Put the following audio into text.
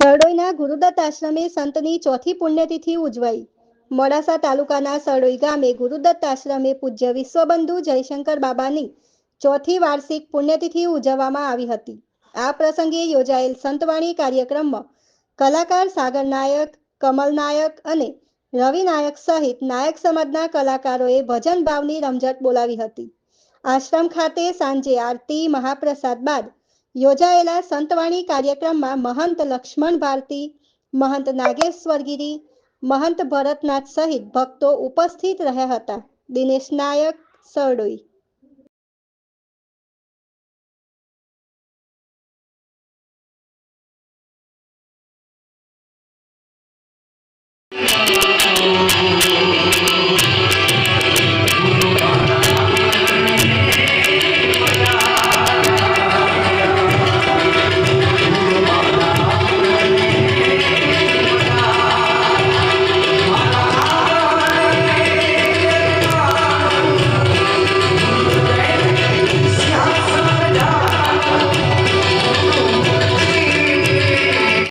સરડોઈના ગુરુદત્ત આશ્રમે સંતની ચોથી પુણ્યતિથિ ઉજવાઈ. મોડાસા તાલુકાના સરડોઈ ગામે ગુરુદત્ત આશ્રમે પૂજ્ય વિશ્વબંધુ જયશંકર બાબાની ચોથી વાર્ષિક પુણ્યતિથિ ઉજવવામાં આવી હતી. આ પ્રસંગે યોજાયેલ સંતવાણી કાર્યક્રમમાં કલાકાર સાગર નાયક, કમલ નાયક અને રવિ નાયક સહિત નાયક સમાજના કલાકારોએ ભજન ભાવની રમઝટ બોલાવી હતી. આશ્રમ ખાતે સાંજે આરતી મહાપ્રસાદ બાદ યોજાયેલા સંતવાણી કાર્યક્રમમાં મહંત લક્ષ્મણ ભારતી, મહંત નાગેશ્વરગીરી મહંત ભરતનાથ સહિત ભક્તો ઉપસ્થિત રહ્યા હતા. દિનેશ નાયક, સરડોઈ. Thank